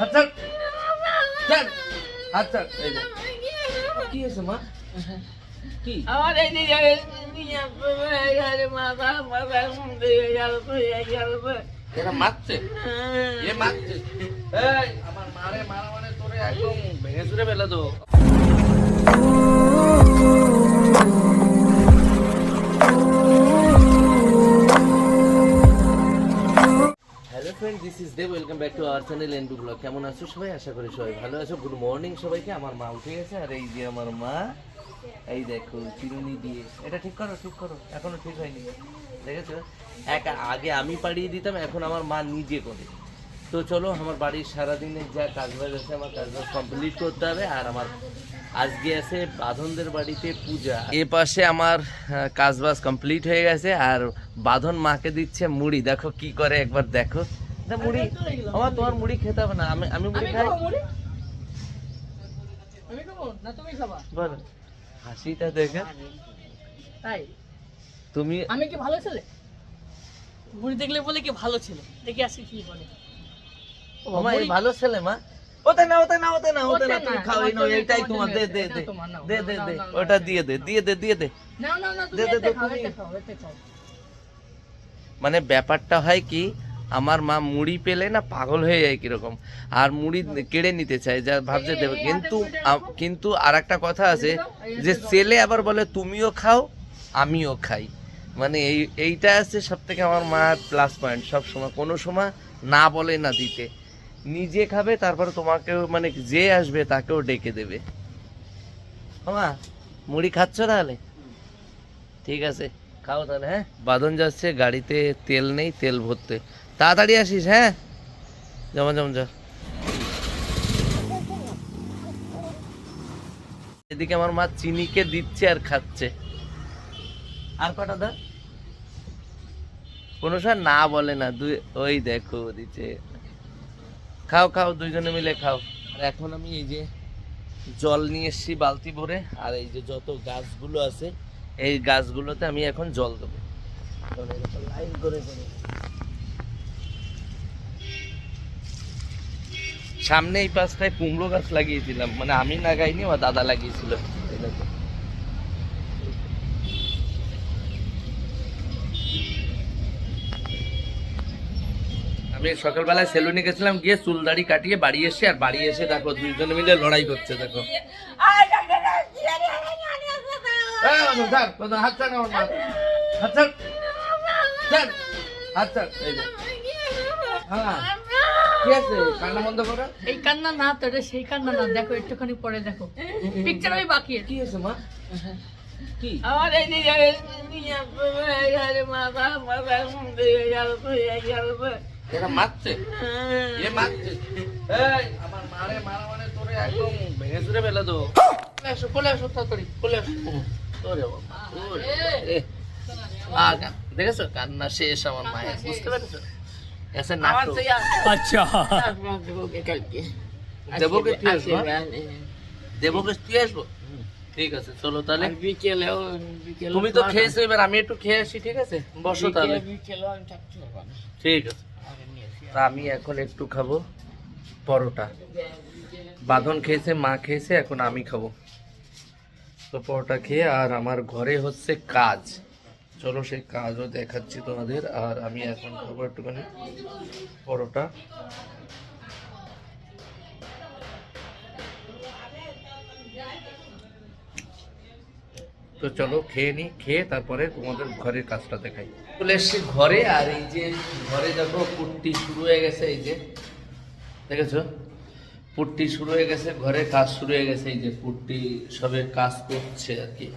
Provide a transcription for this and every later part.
হাত ছাড়। ছাড়। হাত ছাড়। এই যে কি হয়েছে মা? কি? আমার এই দিকে মাথা মাথা এরা মারছে? এ মারছে? এই আমার মারে মারা মানে তোরে একদম ভেঙে চুরে ফেলে তো চ্যানেল এনবি ব্লগ কেমন আছো? সবাই আশা করি সবাই ভালো আছো। গুড মর্নিং সবাইকে। আমার মা উঠে গেছে, আর এই যে আমার মা, এই দেখো, চিরুনি দিয়ে। এটা ঠিক করো ঠিক করো, এখনও ঠিক হয়নি। দেখেছ? এক আগে আমি পাড়িয়ে দিতাম, এখন আমার মা নিজে করে। তো চলো, আমার বাড়ির সারাদিনের যা কাজবাজ আছে, আমার কাজবাজ কমপ্লিট করতে হবে। আর আমার আজকে আছে বাঁধনদের বাড়িতে পূজা। এ পাশে আমার কাজবাজ কমপ্লিট হয়ে গেছে, আর বাঁধন মাকে দিচ্ছে মুড়ি। দেখো কি করে একবার দেখো। মুড়ি। আমার তোমার মুড়ি খেতে হবে না। আমি আমি মুড়ি খাই। বল। হাসিটা দেখে। তাই? তুমি আমি কি ভালো ছেলে? বুড়ি দেখলে বলে কি ভালো ছেলে? দেখে আসি কি বলে। ভালো ছেলে মা। ওতে না ওতে না ওতে না ওতে না তুমি খাও এই নাও এইটাই তোমার দে দে দে। দে দে দে। ওটা দিয়ে দে দিয়ে দে দিয়ে দে। না না না তুমি দে, খাও এতে খাও। মানে ব্যাপারটা হয় কি আমার মা মুড়ি পেলে না পাগল হয়ে যায় কীরকম। আর মুড়ি কেড়ে নিতে চায় যা ভাবছে দেবে। কিন্তু কিন্তু আর একটা কথা আছে যে ছেলে আবার বলে তুমিও খাও আমিও খাই। মানে এই এইটা আছে সব থেকে আমার মা প্লাস পয়েন্ট সব সময়। কোনো সময় না বলে না দিতে। নিজে খাবে তারপর তোমাকেও মানে যে আসবে তাকেও ডেকে দেবে। মামা মুড়ি খাচ্ছ তাহলে? ঠিক আছে। খাও তাহলে হ্যাঁ? বাঁধন যাচ্ছে গাড়িতে তেল নেই তেল ভরতে। তাড়াতাড়ি আসিস হ্যাঁ? জমা জমা যা এদিকে আমার মা চিনিকে দিচ্ছে আর খাচ্ছে। আর কটা দা? কোনো সময় না বলে না দুই ওই দেখো দিচ্ছে। খাও খাও দুইজনে মিলে খাও। আর এখন আমি এই যে জল নিয়ে এসছি বালতি ভরে আর এই যে যত গাছগুলো আছে এই গাছগুলোতে আমি এখন জল দেবো। লাইন করে সামনে এই পাশটায় কুমড়ো গাছ লাগিয়েছিলাম। মানে আমি লাগাইনি, আমার দাদা লাগিয়েছিল। আমি সকালবেলায় সেলুনে গেছিলাম, গিয়ে চুল দাড়ি কাটিয়ে বাড়ি এসে আর বাড়ি এসে দেখো, দুইজনে মিলে লড়াই করছে, দেখো এই বাদন, ছাড়, বাদন, হাত ছাড় আমার মা। হাত ছাড়। ছাড়, হাত ছাড়, হ্যাঁ, কি আছে? কান্না বন্ধ করো। এই কান্না না তো সেই কান্না না দেখো একটুখানি পরে দেখো পিকচার ওই বাকি কি আছে মা? কি? আমার এই নিয়ে মাথা মারছে? এ মারছে? এই, আমার মারে মারা মানে তোরে একদম ভেঙে চুরে ফেলে দেবো। কোলে আসো, কোলে আসো, তাড়াতাড়ি, কোলে আসো। দেখেছ? কান্না শেষ আমার মায়ের বুঝতে পেরেছ? আচ্ছা। দেবকে তুই আসব দেবকে তুই আসব? ঠিক আছে চলো তাহলে। বিকেলে তুমি তো খেয়েছো এবার আমি একটু খেয়ে আসি ঠিক আছে? বসো তাহলে। ঠিক আছে। তা আমি এখন একটু খাব পরোটা। বাঁধন খেয়েছে মা খেয়েছে এখন আমি খাব। তো পরোটা খেয়ে আর আমার ঘরে হচ্ছে কাজ। চলো সেই কাজও দেখাচ্ছি তোমাদের। আর আমি এখন খাব একটুখানি পরোটা। তো চলো খেয়ে নি, খেয়ে তারপরে তোমাদের ঘরের কাজটা দেখাই। চলে এসছি ঘরে, আর এই যে ঘরে দেখো পুট্টি শুরু হয়ে গেছে, এই যে। দেখেছ? পুট্টি শুরু হয়ে গেছে, ঘরে কাজ শুরু হয়ে গেছে, এই যে পুট্টি সবে কাজ করছে আর কি।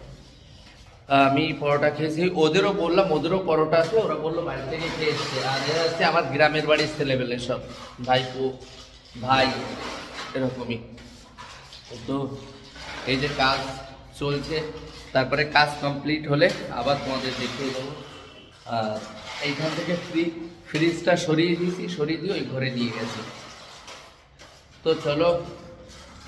আমি পরোটা খেয়েছি, ওদেরও বললাম, ওদেরও পরোটা আছে, ওরা বলল বাড়ি থেকে খেয়ে এসছে। আর এরা হচ্ছে আমার গ্রামের বাড়ির ছেলেবেলে সব, ভাইপো, ভাই, এরকমই। তো এই যে কাজ চলছে, তারপরে কাজ কমপ্লিট হলে আবার তোমাদের দেখিয়ে দেবো। আর এইখান থেকে ফ্রি ফ্রিজটা সরিয়ে দিয়েছি, সরিয়ে দিয়ে ওই ঘরে নিয়ে গেছি। তো চলো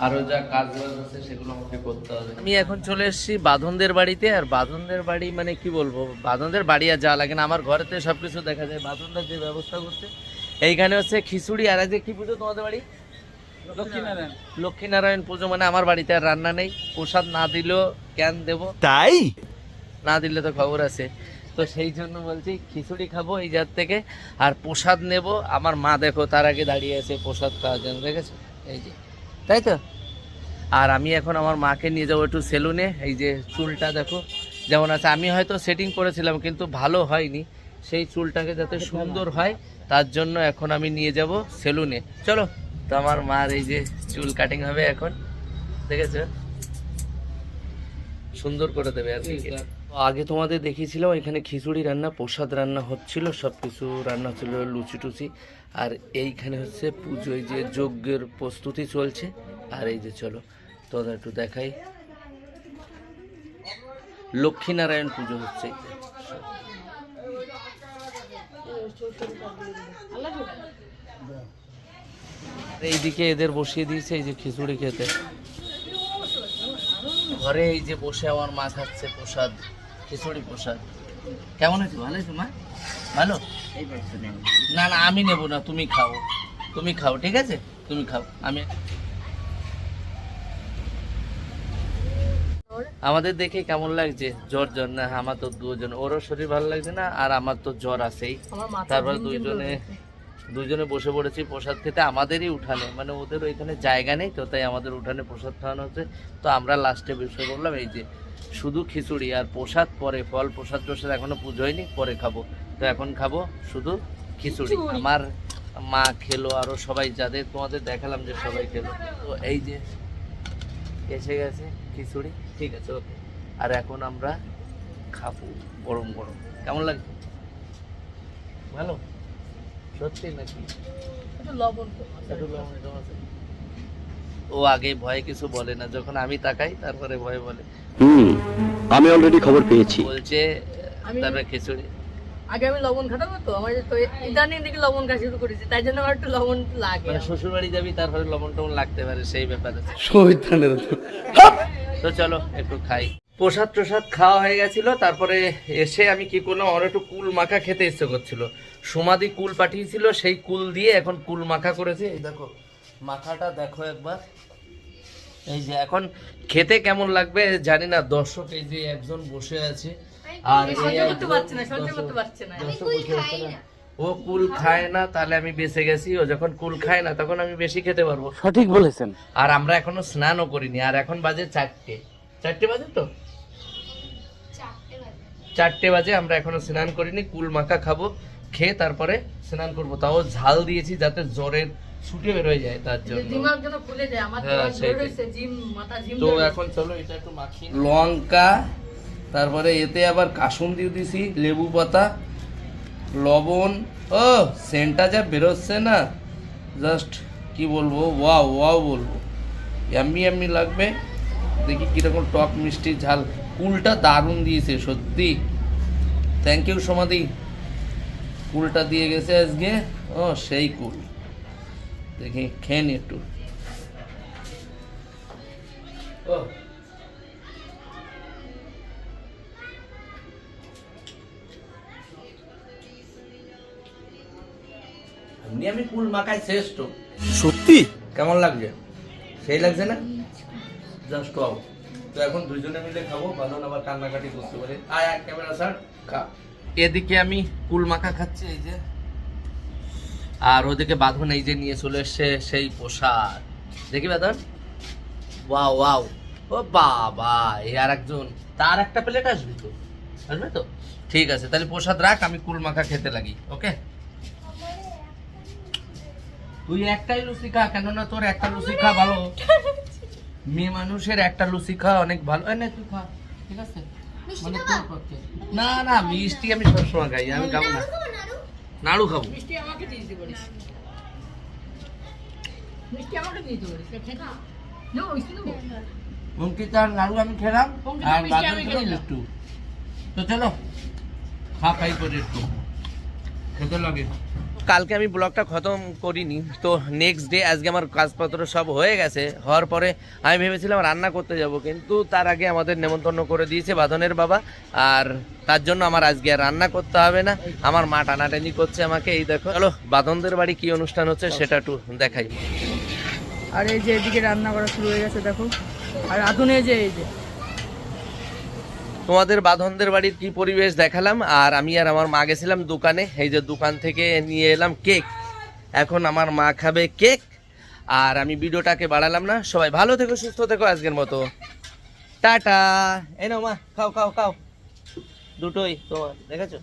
আরও যা কাজ বাজ আছে সেগুলো আমাকে করতে হবে। আমি এখন চলে এসেছি বাঁধনদের বাড়িতে আর বাঁধনদের বাড়ি মানে কি বলব? বাঁধনদের বাড়ি আর যাওয়া লাগে না আমার ঘরেতে সব কিছু দেখা যায়। বাঁধনরা যে ব্যবস্থা করছে এইখানে হচ্ছে খিচুড়ি আর আজকে কি পুজো তোমাদের বাড়ি? লক্ষ্মীনারায়ণ। লক্ষ্মীনারায়ণ পুজো মানে আমার বাড়িতে আর রান্না নেই। প্রসাদ না দিলেও কেন দেব। তাই? না দিলে তো খবর আছে। তো সেই জন্য বলছি খিচুড়ি খাব এই জাত থেকে, আর প্রসাদ নেব। আমার মা দেখো, তার আগে দাঁড়িয়ে আছে প্রসাদ খাওয়ার জন্য, দেখেছ? এই যে, তাই তো? আর আমি এখন আমার মাকে নিয়ে যাব একটু সেলুনে এই যে চুলটা দেখো, যেমন আছে। আমি হয়তো সেটিং করেছিলাম, কিন্তু ভালো হয়নি। সেই চুলটাকে যাতে সুন্দর হয়, তার জন্য এখন আমি নিয়ে যাব সেলুনে চলো, তো আমার মার এই যে চুল কাটিং হবে এখন, দেখেছ? সুন্দর করে দেবে আর কি। আগে তোমাদের দেখিয়েছিলাম, এখানে খিচুড়ি রান্না, প্রসাদ রান্না হচ্ছিল সব কিছু রান্না হচ্ছিল লুচি টুচি। আর এইখানে হচ্ছে পুজো, এই যে যজ্ঞের প্রস্তুতি চলছে। আর এই যে চলো তোদের একটু দেখাই। লক্ষ্মীনারায়ণ পুজো হচ্ছে। এইদিকে এদের বসিয়ে দিয়েছে এই যে খিচুড়ি খেতে। ঘরে এই যে বসে আমার মা খাচ্ছে প্রসাদ। খিচুড়ি প্রসাদ। কেমন হয়েছে ভালো হয়েছে মা? ভালো? না না আমি নেব না তুমি খাও। তুমি খাও ঠিক আছে? তুমি খাও আমি আমাদের দেখে কেমন লাগছে? জ্বর জ্বর না আমার তো দুজন ওরও শরীর ভালো লাগছে না আর আমার তো জ্বর আছেই। তারপর দুইজনে দুজনে বসে পড়েছি প্রসাদ খেতে আমাদেরই উঠানে। মানে ওদের ওইখানে জায়গা নেই তো তাই আমাদের উঠানে প্রসাদ খাওয়ানো হচ্ছে। তো আমরা লাস্টে বিষয় করলাম এই যে শুধু খিচুড়ি আর প্রসাদ পরে ফল প্রসাদ প্রসাদ এখনও পুজো হয়নি পরে খাব। তো এখন খাব শুধু খিচুড়ি। আমার মা খেলো আরও সবাই যাদের তোমাদের দেখালাম যে সবাই খেলো। তো এই যে এসে গেছে খিচুড়ি ঠিক আছে ওকে। আর এখন আমরা খাব গরম গরম। কেমন লাগছে? ভালো? সত্যি নাকি? একটু লবণ আছে। ও আগে ভয়ে কিছু বলে না। যখন আমি তাকাই তারপরে ভয়ে বলে। হুম আমি অলরেডি খবর পেয়েছি। বলছে তারপরে খিচুড়ি। আগে আমি লবণ খাতাম তো আমার তো ইদানিং লবণ খাওয়া শুরু করেছি তাই জন্য আমার একটু লবণ লাগে মানে শ্বশুর বাড়ি যাবি তারপরে লবণ টবণ লাগতে পারে সেই ব্যাপার আছে। তো চলো একটু খাই। প্রসাদ প্রসাদ খাওয়া হয়ে গেছিল তারপরে এসে আমি কি করলাম আমার একটু কুল মাখা খেতে ইচ্ছে করছিল। সমাধি কুল পাঠিয়েছিল সেই কুল দিয়ে এখন কুল মাখা করেছে। এই দেখো মাখাটা দেখো একবার। এই যে এখন খেতে কেমন লাগবে জানি না দর্শক এই যে একজন বসে আছে। আর। ও কুল খায় না তাহলে আমি বেঁচে গেছি ও যখন কুল খায় না তখন আমি বেশি খেতে পারব। সঠিক বলেছেন। আর আমরা এখনও স্নানও করিনি আর এখন বাজে চারটে। চারটে বাজে তো? চারটে বাজে আমরা এখনও স্নান করিনি কুল মাখা খাব খেয়ে তারপরে স্নান করব। তাও ঝাল দিয়েছি যাতে জ্বরের ছুটে বেরোয় যায় তার জন্য। দিমাগ যেন খুলে যায় আমার তো হ্যাঁ, জোর সেইটাই। হয়েছে জিম মাথা জিম তো এখন চলো এটা একটু মাখি লঙ্কা তারপরে এতে আবার কাসুন দিয়ে দিছি লেবু পাতা লবণ। ও সেন্টটা যা বেরোচ্ছে না। জাস্ট কি বলব? ওয়াও ওয়াও বলব। এমনি এমনি লাগবে। দেখি কীরকম টক মিষ্টি ঝাল। কুলটা দারুণ দিয়েছে সত্যি। থ্যাংক ইউ সমাধি। কুলটা দিয়ে গেছে আজকে। ও সেই কুল। দেখি খেয়ে নি একটু। ও। এমনি আমি কুল মাখাই শ্রেষ্ঠ। সত্যি? কেমন লাগছে? সেই লাগছে না? জাস্ট ওয়াও তো এখন দুজনে মিলে খাব বাঁধন আবার কান্নাকাটি করতে পারে। আয় এক ক্যামেরা স্যার খা। এদিকে আমি কুল মাখা খাচ্ছি এই যে। আর ওদেরকে বাঁধন এই যে নিয়ে চলে এসছে সেই প্রসাদ দেখি বাঁধন। Wow wow. ও বাবা এই আর একজন তার একটা প্লেট আসবে তো? আসবে তো? ঠিক আছে তাহলে প্রসাদ রাখ আমি কুল মাখা খেতে লাগি ওকে? তুই একটাই লুচি খা কেননা তোর একটা লুচি খা ভালো। মেয়ে মানুষের একটা লুচি খা অনেক ভালো। এই তুই খা ঠিক আছে? মানে না না মিষ্টি আমি সবসময় খাই আমি খাব না নাড়ু খাব। মিষ্টি আমাকে দিয়ে দিতে পারিস। মিষ্টি আমাকে দিয়ে দিতে পারিস। খেয়ে না না মিষ্টি নেব। অঙ্কিতার নাড়ু আমি খেলাম আর বাদল তো চলো খা খাই করে একটু। খেতে লাগে। কালকে আমি ব্লগটা খতম করিনি। তো নেক্সট ডে আজকে আমার কাজপত্র সব হয়ে গেছে। হওয়ার পরে আমি ভেবেছিলাম রান্না করতে যাব, কিন্তু তার আগে আমাদের নেমন্তন্ন করে দিয়েছে বাঁধনের বাবা। আর তার জন্য আমার আজকে আর রান্না করতে হবে না। আমার মা টানাটানি করছে আমাকে, এই দেখো। চলো, বাঁধনদের বাড়ি কি অনুষ্ঠান হচ্ছে সেটা একটু দেখাই। আর এই যে এদিকে রান্না করা শুরু হয়ে গেছে, দেখো। আর আগুনে যে, এই যে। তোমাদের বাঁধনদের বাড়ির কি পরিবেশ দেখালাম? আর আমি আর আমার মা গেছিলাম দোকানে। এই যে দোকান থেকে নিয়ে এলাম কেক। এখন আমার মা খাবে কেক। আর আমি ভিডিওটাকে বাড়ালাম না। সবাই ভালো থেকো, সুস্থ থেকো আজকের মতো। টাটা। এনো মা, খাও খাও খাও। দুটোই তোমার, দেখেছ?